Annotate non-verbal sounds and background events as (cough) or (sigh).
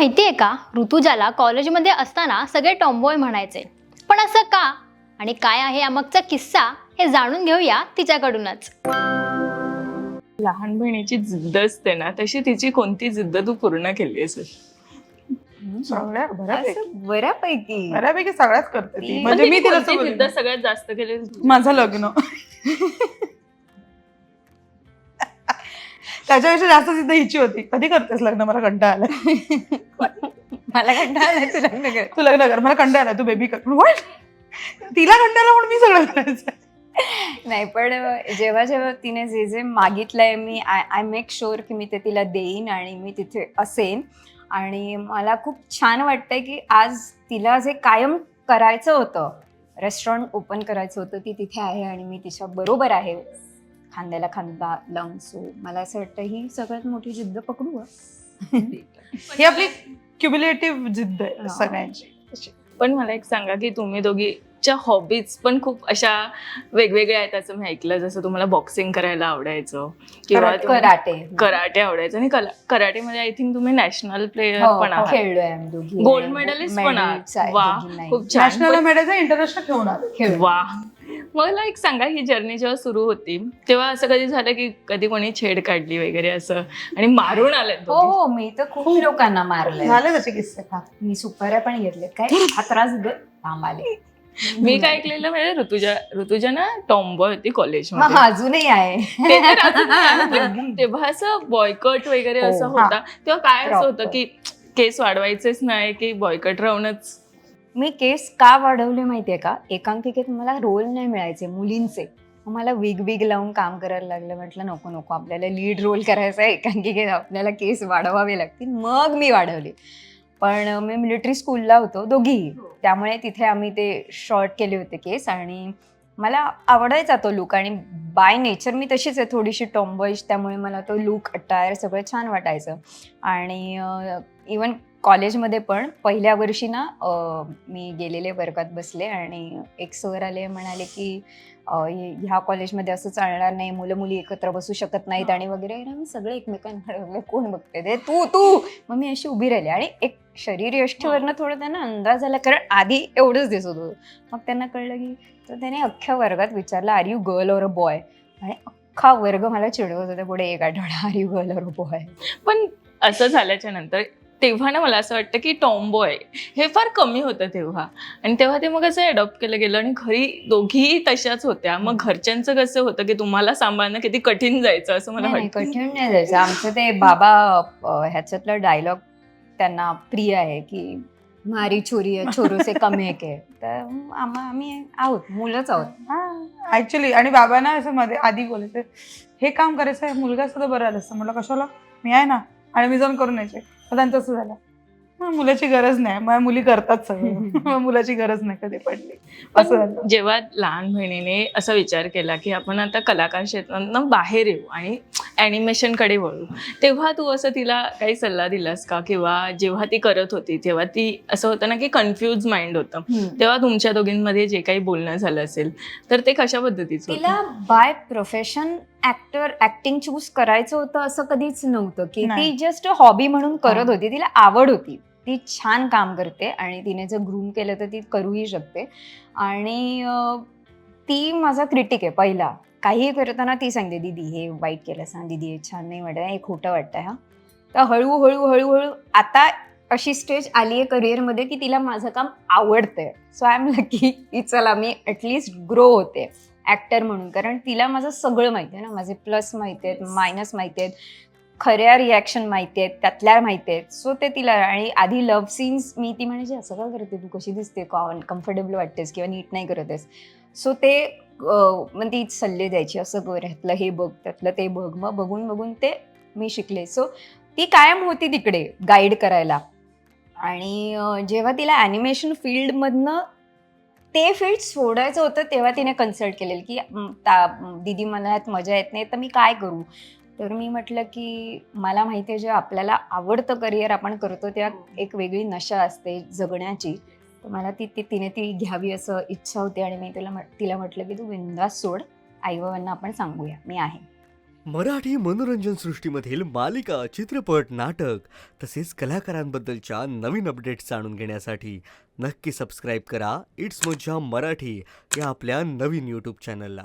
माहितीये का? ऋतुजाला कॉलेजमध्ये असताना सगळे टॉम्बॉय म्हणायचे. पण असं का? आणि काय आहे यामागचा किस्सा? हे जाणून घेऊया तिच्याकडूनच. लहान बहिणीची जिद्द असते ना तशी तिची कोणती जिद्द तू पूर्ण केली असेल? सगळ्या बऱ्यापैकी. बऱ्यापैकी. बऱ्यापैकी सगळ्याच करते ती. म्हणजे मी तिला जिद्द सगळं सगळ्यात जास्त केली? माझं लग्न. (laughs) त्याच्यापेक्षा जास्त सिद्ध हिची होती. कधी करतेस लग्न? मला कंटाळा आलाय. मला कंटाळा तू लग्न कर. तू लग्न कर. मला कंटाळा आलाय. तू बेबी कर. What? तिला कंटाळा म्हणून मी सगळं करायचं नाही पण जेव्हा जेव्हा तिने जे जे मागितलंय मी आय आय मेक शुअर की मी ते तिला देईन आणि मी तिथे असेन. आणि मला खूप छान वाटतंय की आज तिला जे कायम करायचं होतं रेस्टॉरंट ओपन करायचं होतं ती तिथे आहे आणि मी तिच्या बरोबर आहे. खांद्याला खांदा लावून सो मला असं वाटतं ही सगळ्यात मोठी जिद्द पकडू हं. (laughs) ही आपली क्युम्युलेटिव्ह जिद्द आहे हा. सगळ्यांची. पण मला एक सांगा की तुम्ही दोघीच्या हॉबीज पण खूप अशा वेगवेगळ्या आहेत असं मी ऐकलं जसं तुम्हाला बॉक्सिंग करायला आवडायचं किंवा कराटे. कराटे आवडायचं आणि कराटेमध्ये आय थिंक तुम्ही नॅशनल प्लेअर हो, पण आहात खेळलोय आम्ही दोघी गोल्ड मेडलिस्ट पण आहात आहे वा. खूप छान नॅशनल मिळायचं इंटरनॅशनल खेळलोय. वा मला एक सांगा ही जर्नी जेव्हा सुरू होती तेव्हा असं कधी झालं की कधी कोणी छेड काढली वगैरे असं आणि मारून आले हो हो मी तर खूप लोकांना मारलंय. झाले त्याचे किस्से. का मी सुपाऱ्या पण घेतल्यात. काय? हा त्रास ग थांब आले. मी काय ऐकलेलं म्हणजे ऋतुजा ऋतुजा ना टॉम्बॉय होती कॉलेजमध्ये अजूनही आहे. ते तर अजून आहे, (laughs) पण तेव्हा असं बॉयकट वगैरे हो, असं. होता. तेव्हा काय असं होतं. की केस वाढवायचेच नाही की बॉयकट राहूनच मी केस का वाढवले माहितीये का? एकांकिकेत मला रोल नाही मिळायचे मुलींचे. मला विग विग लावून काम करायला लागलं. म्हटलं नको नको आपल्याला लीड रोल करायचा आहे. एकांकिकेत आपल्याला केस वाढवावे लागतील. मग मी वाढवले. पण मी मिलिटरी स्कूलला होतो दोघीही. त्यामुळे तिथे आम्ही ते शॉर्ट केले होते केस. आणि मला आवडायचा तो लुक आणि बाय नेचर मी तशीच आहे. थोडीशी टॉम्बॉईश त्यामुळे मला तो लुक अटायर सगळं छान वाटायचं. आणि इवन कॉलेजमध्ये पण पहिल्या वर्षी ना मी गेलेले वर्गात बसले आणि एक सर आले म्हणाले की ह्या कॉलेजमध्ये असं चालणार नाही मुलं मुली एकत्र बसू शकत नाहीत आणि वगैरे. आम्ही सगळे एकमेकांकडे बघले, कोण बघते ते? तू तू. मग मी अशी उभी राहिली आणि एक शरीर यष्टीवरनं थोडं त्यांना अंदाज आला कारण आधी एवढंच दिसत होतं. मग त्यांना कळलं की तर त्याने अख्ख्या वर्गात विचारलं आर यू गर्ल और अ बॉय आणि अख्खा वर्ग मला चिडवत होता पुढे एक आठवडा आर यू गर्ल और अ बॉय पण असं झाल्याच्यानंतर तेव्हा ना मला असं वाटतं की टॉम्बॉय हे फार कमी होतं तेव्हा. आणि तेव्हा ते मग असं अडॉप्ट केलं गेलं आणि घरी दोघीही तशाच होत्या. मग घरच्यांचं कसं होतं की तुम्हाला सांभाळणं किती कठीण जायचं असं मला वाटतं. कठीण नाही जायचं. आमचं ते बाबा ह्याच्यातलं डायलॉग त्यांना प्रिय आहे की मारी छोरी आहे, छोरो से कम एक आहे तर आम्हा आम्ही आहोत मुलंच आहोत. ऍक्च्युली आणि बाबांना असं मध्ये आधी बोलायचं हे काम करायचं आहे मुलगा तर बरं आलं असतं. म्हटलं कशाला? मी आहे ना आणि मी जाऊन करून यायचे. मग त्यांचं असं झालं. "हं, मुलाची गरज नाही. माझ्या मुली करतात सगळं. (laughs) मुलाची गरज नाही कधी पडली. असं झालं. जेव्हा लहान बहिणीने असा विचार केला की आपण आता कलाकार क्षेत्रातनं बाहेर येऊ आणि ॲनिमेशनकडे वळू. तेव्हा तू असं तिला काही सल्ला दिलास का? किंवा जेव्हा ती करत होती तेव्हा ती असं होतं ना की कन्फ्युज माइंड होतं. तेव्हा तुमच्या दोघींमध्ये जे काही बोलणं झालं असेल तर ते कशा पद्धतीचं? तिला by profession actor acting choose करायचं होतं असं कधीच नव्हतं की. ती जस्ट हॉबी म्हणून करत. होती. तिला आवड होती. ती छान काम करते आणि तिने जर ग्रूम केलं तर ती करूही शकते. आणि ती माझा क्रिटिक आहे पहिला. काहीही करताना ती सांगते दीदी हे वाईट केलं सांग दीदी हे छान नाही वाटत हे खोटं वाटतंय हा. तर हळूहळू हळूहळू आता अशी स्टेज आली आहे करिअरमध्ये की तिला माझं काम आवडतंय. सो आय एम लकी की चला मी ॲटलिस्ट ग्रो होते. ॲक्टर म्हणून. कारण तिला माझं सगळं माहिती आहे ना. माझे प्लस माहिती आहेत मायनस माहिती आहेत खऱ्या रिॲक्शन माहिती आहेत त्यातल्या माहिती आहेत. सो ते तिला आणि आधी लव्ह सीन्स मी ती म्हणायची असं का करते तू? कशी दिसते? कम्फर्टेबल वाटतेस किंवा नीट नाही करत आहेस सो ते मग ती सल्ले द्यायची असं कर ह्यातलं हे बघ त्यातलं ते बघ. मग बघून बघून ते मी शिकले. सो ती कायम होती तिकडे गाईड करायला. आणि जेव्हा तिला ॲनिमेशन फील्डमधनं ते फील्ड सोडायचं होतं तेव्हा तिने कन्सल्ट केलेलं की "म, ता दीदी मला ह्यात मजा येत नाही तर मी काय करू? तर मी म्हटलं की मला माहिती आहे जेव्हा आपल्याला आवडतं करिअर आपण करतो तेव्हा एक वेगळी नशा असते जगण्याची. तर मला ती ती तिने ती घ्यावी असं इच्छा होती आणि मी तिला तिला म्हटलं की तू बिंदास सोड आई बाबांना आपण सांगूया मी आहे. मराठी मनोरंजन सृष्टीमधील मालिका चित्रपट नाटक तसेच कलाकारांबद्दलच्या नवीन अपडेट्स जाणून घेण्यासाठी नक्की सबस्क्राईब करा. इट्स मज्जा मराठी या आपल्या नवीन यूट्यूब चॅनलला